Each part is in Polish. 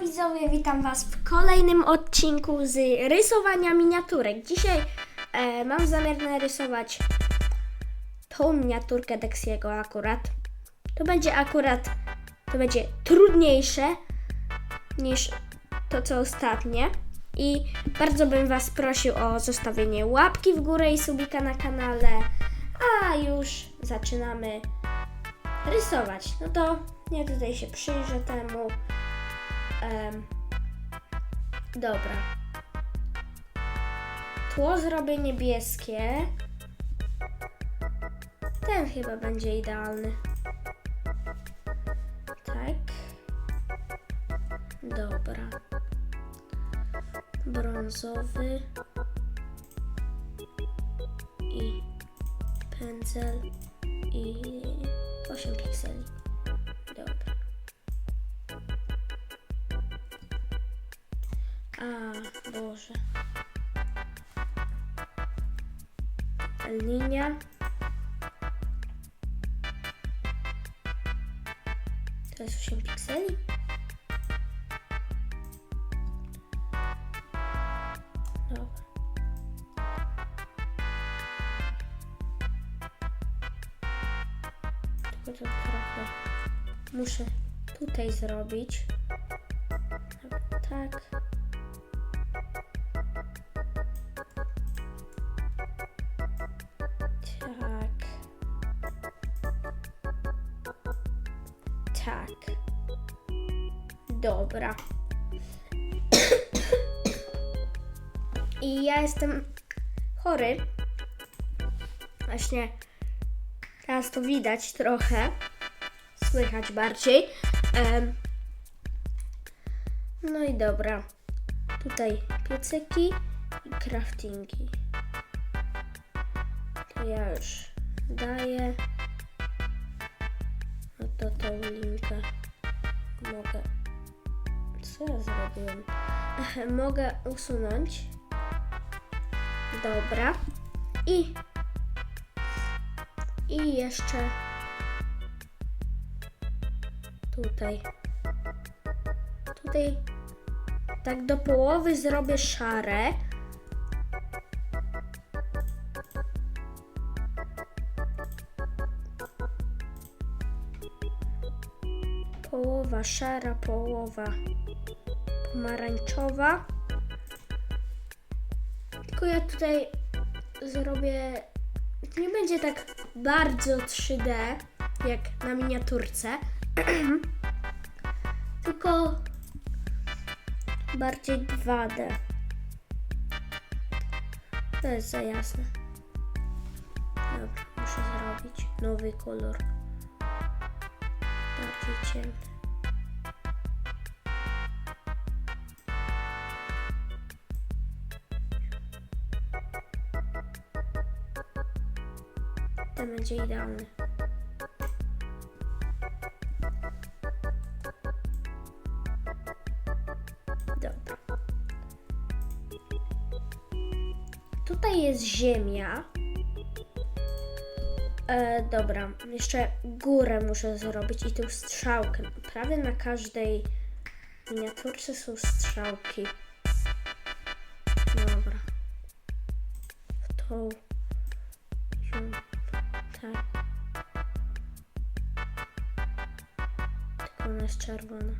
widzowie, witam Was w kolejnym odcinku z rysowania miniaturek. Dzisiaj e, mam zamiar narysować tą miniaturkę Dexiego akurat. To będzie akurat, to będzie trudniejsze niż to co ostatnie. I bardzo bym Was prosił o zostawienie łapki w górę i subika na kanale. A już zaczynamy rysować. No to ja tutaj się przyjrzę temu. Em, dobra. Tło zrobię niebieskie. Ten chyba będzie idealny. Tak. Dobra. Brązowy. I pędzel. I 8 pikseli. A, Boże. Linia. To jest 8 pikseli? To trochę muszę tutaj zrobić. Tak. Dobra. I ja jestem chory. Właśnie teraz to widać trochę. Słychać bardziej. No i dobra. Tutaj piecyki i craftingi. To ja już daję. No to tą linkę mogę. Co ja zrobiłem? mogę usunąć. Dobra. I. I jeszcze tutaj. Tutaj tak do połowy zrobię szare. Połowa szara, połowa pomarańczowa. Tylko ja tutaj zrobię. Nie będzie tak bardzo 3D jak na miniaturce. Tylko bardziej 2D. To jest za jasne. Dobra, muszę zrobić nowy kolor. Bardziej ciemny. Ten będzie idealny. Dobra. Tutaj jest ziemia. E, dobra, jeszcze górę muszę zrobić i tą strzałkę. Prawie na każdej miniaturce są strzałki. Dobra. W tą. Czerwona.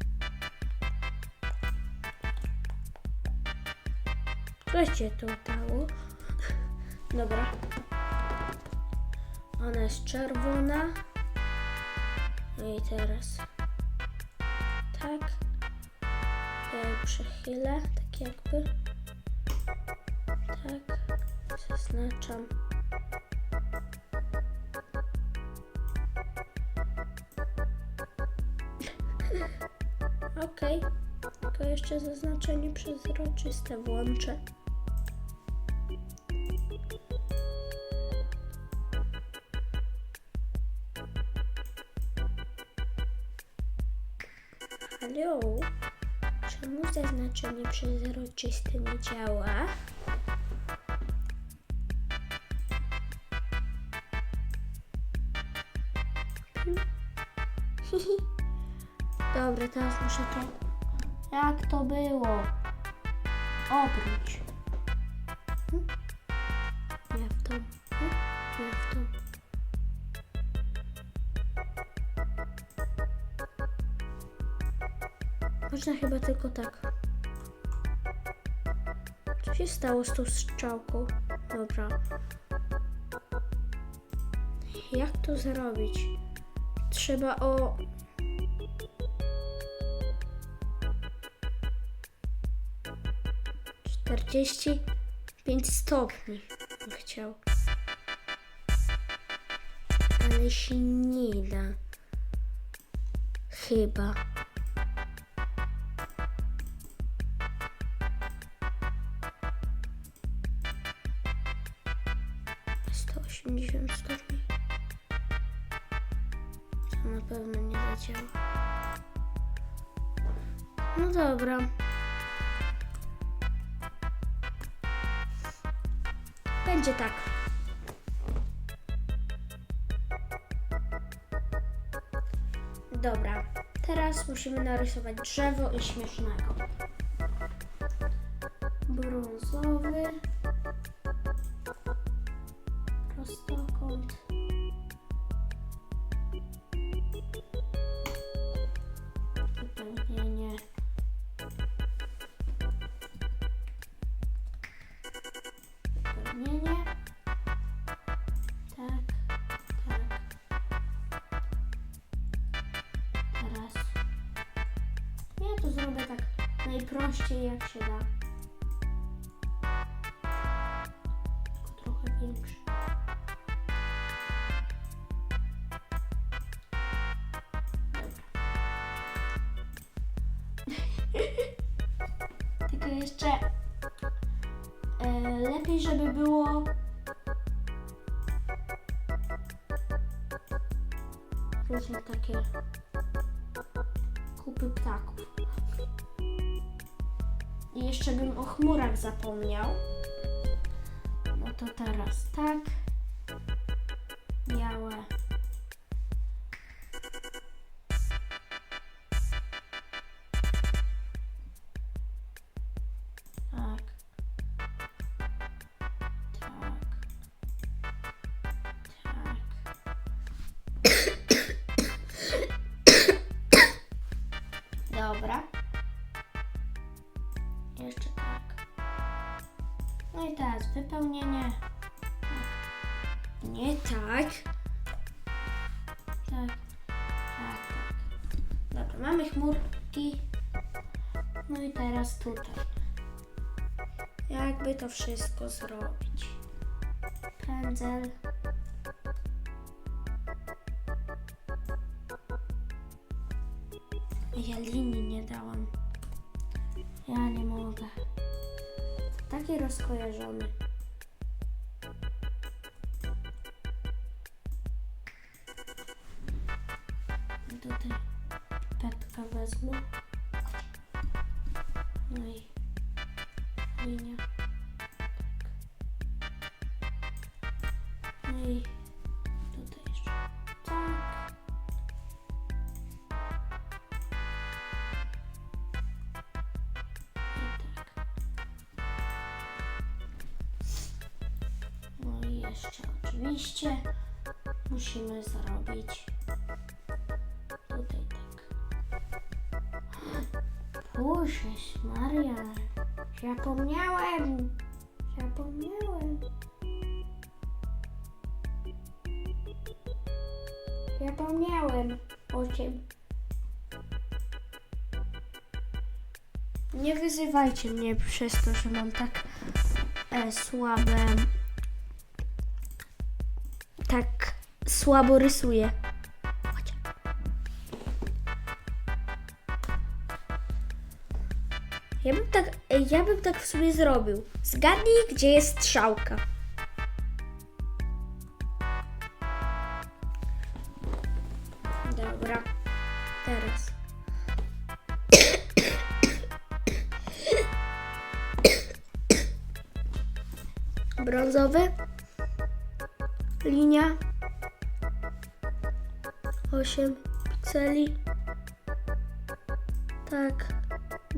Coś się tu dało. Dobra. Ona jest czerwona. No i teraz tak. Ja ją przechylę, tak jakby. Tak. Zaznaczam. Okej. Tylko jeszcze zaznaczenie przezroczyste włączę. Halo? Czemu zaznaczenie przezroczyste nie działa? Dobra, teraz muszę to Jak to było? Obróć. Hm? Nie w tą. Hm? Nie w. Można chyba tylko tak. Co się stało z tą strzałką? Dobra. Jak to zrobić? Trzeba o. Czterdzieści pięć stopni bym chciał. Ale się nie da. Chyba. Sto osiemdziesiąt stopni. Nie. No dobra. Będzie tak. Dobra, teraz musimy narysować drzewo i śmiesznego. Brązowy. Najprościej jak się da. Tylko trochę większy. Tylko jeszcze e, lepiej, żeby było różne takie kupy ptaków. I jeszcze bym o chmurach zapomniał. No to teraz tak. Białe. I teraz wypełnienie. Nie tak. Tak. Tak, tak. Dobra, mamy chmurki. No i teraz tutaj. Jakby to wszystko zrobić? Pędzel. Ja linii nie dałam. Ja nie mogę. Taki rozkojarzony. Wezmę. No i linia. Tak. No i tutaj jeszcze tak. I tak. No i jeszcze oczywiście musimy zrobić Boże Maria, zapomniałem, zapomniałem. Zapomniałem o czym. Nie wyzywajcie mnie przez to, że mam tak e, słabe. Tak słabo rysuję. Ja bym tak, ja bym tak w sobie zrobił. Zgadnij, gdzie jest strzałka. Dobra. Teraz. Brązowy. Linia. 8 pikseli. Tak.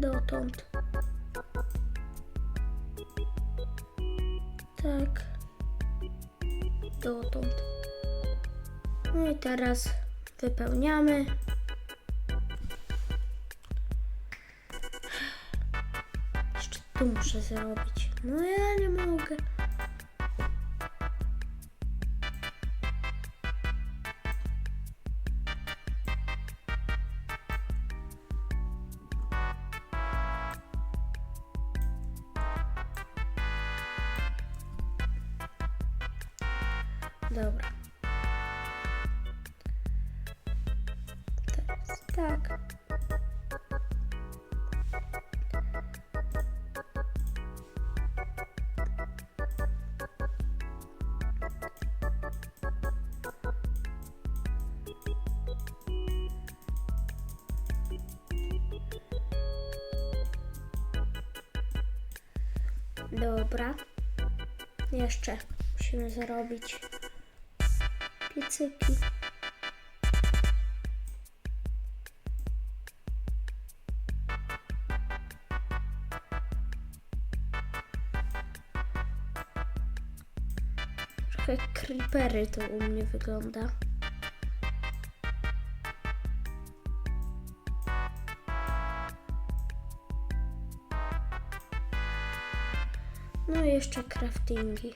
dotąd. Tak. Dotąd. No i teraz wypełniamy. Jeszcze tu muszę zrobić. No ja nie mogę. Dobra. Teraz tak. Dobra. Jeszcze musimy zrobić piecyki. Trochę creepery to u mnie wygląda. No i jeszcze craftingi.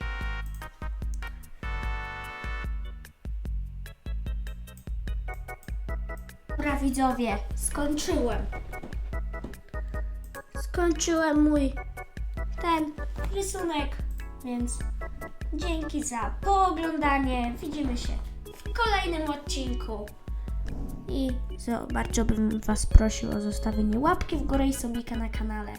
Dobra widzowie, skończyłem. Skończyłem mój ten rysunek, więc dzięki za pooglądanie. Widzimy się w kolejnym odcinku. I bardzo bym Was prosił o zostawienie łapki w górę i subika na kanale.